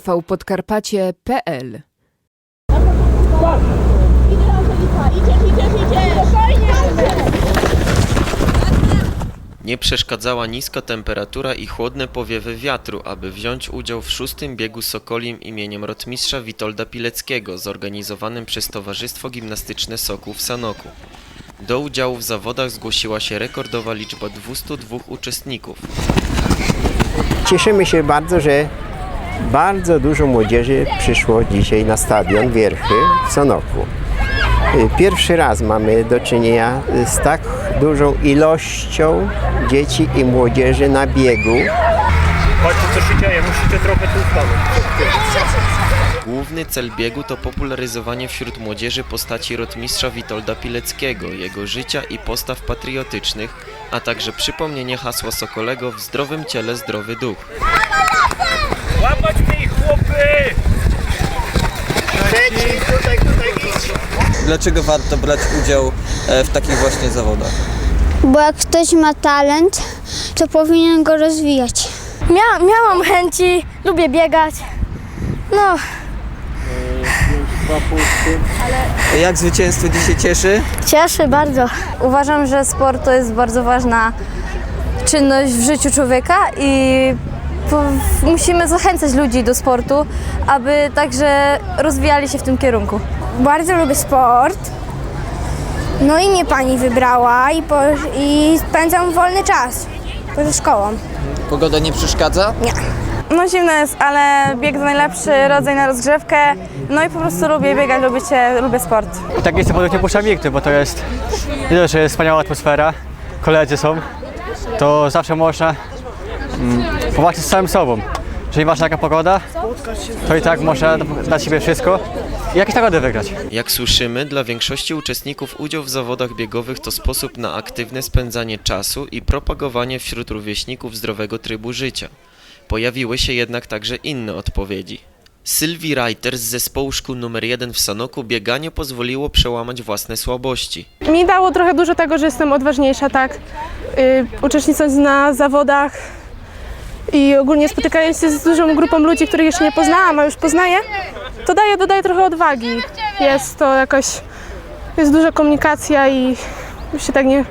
tvpodkarpacie.pl Nie przeszkadzała niska temperatura i chłodne powiewy wiatru, aby wziąć udział w szóstym biegu Sokolim imieniem rotmistrza Witolda Pileckiego, zorganizowanym przez Towarzystwo Gimnastyczne Sokół w Sanoku. Do udziału w zawodach zgłosiła się rekordowa liczba 202 uczestników. Cieszymy się bardzo, że bardzo dużo młodzieży przyszło dzisiaj na stadion Wierchy w Sanoku. Y, Pierwszy raz mamy do czynienia z tak dużą ilością dzieci i młodzieży na biegu. Patrzcie co się dzieje, musicie trochę tu stanąć. Główny cel biegu to popularyzowanie wśród młodzieży postaci rotmistrza Witolda Pileckiego, jego życia i postaw patriotycznych, a także przypomnienie hasła Sokolego w zdrowym ciele zdrowy duch. Łapać mnie chłopy! Tutaj, tutaj idź. Dlaczego warto brać udział e, w takich właśnie zawodach? Bo jak ktoś ma talent, to powinien go rozwijać. Mia, miałam chęci, lubię biegać. No, Jak zwycięstwo dzisiaj cieszy? cieszy bardzo. Uważam, że sport to jest bardzo ważna czynność w życiu człowieka i musimy zachęcać ludzi do sportu, aby także rozwijali się w tym kierunku. Bardzo lubię sport. No i mnie pani wybrała i, po, i spędzam wolny czas poza szkołą. Pogoda nie przeszkadza? No zimno jest, ale bieg to najlepszy rodzaj na rozgrzewkę. No i po prostu lubię biegać, lubię, się, lubię sport. Takie zawodów nie puszczam nigdy, bo to jest, nie dość, że jest wspaniała atmosfera, koledzy są, to zawsze można powalczyć z samym sobą. Jeżeli wasza jaka pogoda, to i tak można dać siebie wszystko i jakieś nagrody wygrać. Jak słyszymy, dla większości uczestników udział w zawodach biegowych to sposób na aktywne spędzanie czasu i propagowanie wśród rówieśników zdrowego trybu życia. Pojawiły się jednak także inne odpowiedzi. Sylwii Reiter z zespołu szkół nr 1 w Sanoku bieganie pozwoliło przełamać własne słabości. Mi dało trochę dużo tego, że jestem odważniejsza, tak. Yy, uczestnicząc na zawodach i ogólnie spotykając się z dużą grupą ludzi, których jeszcze nie poznałam, a już poznaję, to daje, dodaje trochę odwagi. Jest to jakoś, jest duża komunikacja i się tak nie,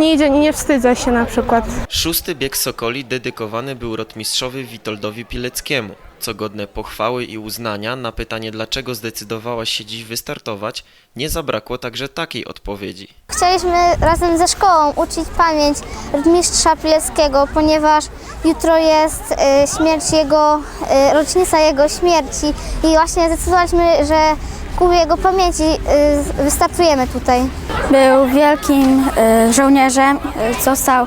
nie idzie, nie wstydzę się na przykład. Szósty bieg Sokoli dedykowany był rotmistrzowi Witoldowi Pileckiemu. Co godne pochwały i uznania, na pytanie dlaczego zdecydowałaś się dziś wystartować, nie zabrakło także takiej odpowiedzi. Chcieliśmy razem ze szkołą uczyć pamięć mistrza Pileckiego, ponieważ jutro jest y, śmierć jego, y, rocznica jego śmierci i właśnie zdecydowaliśmy, że ku jego pamięci y, wystartujemy tutaj. Był wielkim żołnierzem, został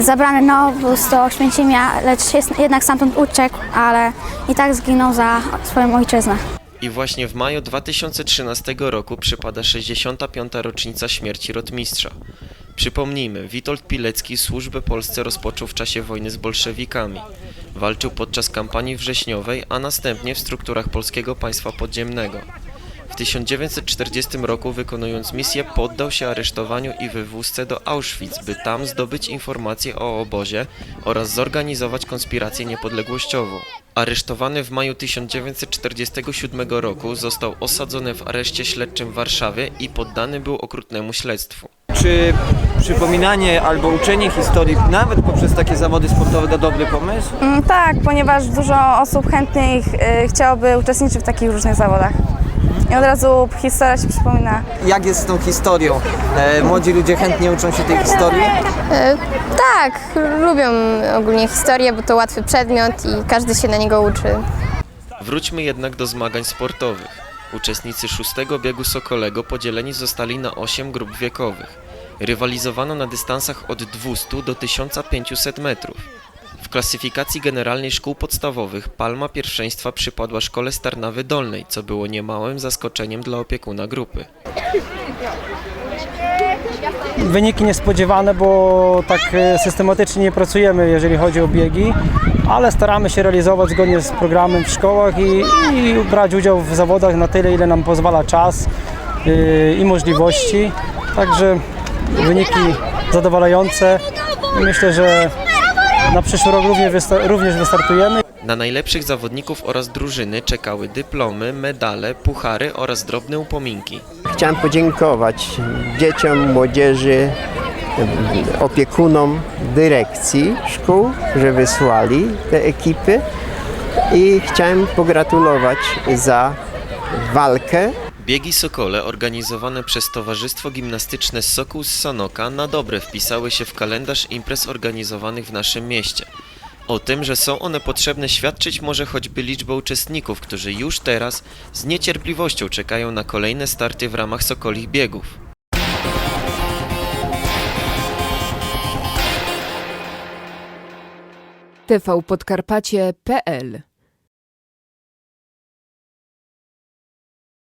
zabrany na obóz do Oświęcimia, lecz jednak stamtąd uciekł, ale i tak zginął za swoją ojczyznę. I właśnie w maju 2013 roku przypada 65. rocznica śmierci rotmistrza. Przypomnijmy, Witold Pilecki służbę Polsce rozpoczął w czasie wojny z bolszewikami. Walczył podczas kampanii wrześniowej, a następnie w strukturach Polskiego Państwa Podziemnego. W 1940 roku wykonując misję poddał się aresztowaniu i wywózce do Auschwitz, by tam zdobyć informacje o obozie oraz zorganizować konspirację niepodległościową. Aresztowany w maju 1947 roku został osadzony w areszcie śledczym w Warszawie i poddany był okrutnemu śledztwu. Czy przypominanie albo uczenie historii nawet poprzez takie zawody sportowe to dobry pomysł? Mm, tak, ponieważ dużo osób chętnych y, chciałoby uczestniczyć w takich różnych zawodach. I od razu historia się przypomina. Jak jest z tą historią? E, młodzi ludzie chętnie uczą się tej historii? Tak, lubią ogólnie historię, bo to łatwy przedmiot i każdy się na niego uczy. Wróćmy jednak do zmagań sportowych. Uczestnicy szóstego biegu Sokolego podzieleni zostali na 8 grup wiekowych. Rywalizowano na dystansach od 200 do 1500 metrów. Klasyfikacji generalnej szkół podstawowych palma pierwszeństwa przypadła szkole Starnawy Dolnej, co było niemałym zaskoczeniem dla opiekuna grupy. Wyniki niespodziewane, bo tak e, systematycznie nie pracujemy, jeżeli chodzi o biegi, ale staramy się realizować zgodnie z programem w szkołach i, i brać udział w zawodach na tyle, ile nam pozwala czas e, i możliwości. Także wyniki zadowalające myślę, że na przyszły rok również, wysta- również wystartujemy. Na najlepszych zawodników oraz drużyny czekały dyplomy, medale, puchary oraz drobne upominki. Chciałem podziękować dzieciom, młodzieży, opiekunom dyrekcji szkół, że wysłali te ekipy i chciałem pogratulować za walkę Biegi Sokole organizowane przez Towarzystwo Gimnastyczne Sokół z Sanoka na dobre wpisały się w kalendarz imprez organizowanych w naszym mieście. O tym, że są one potrzebne świadczyć może choćby liczba uczestników, którzy już teraz z niecierpliwością czekają na kolejne starty w ramach Sokolich Biegów. tvpodkarpacie.pl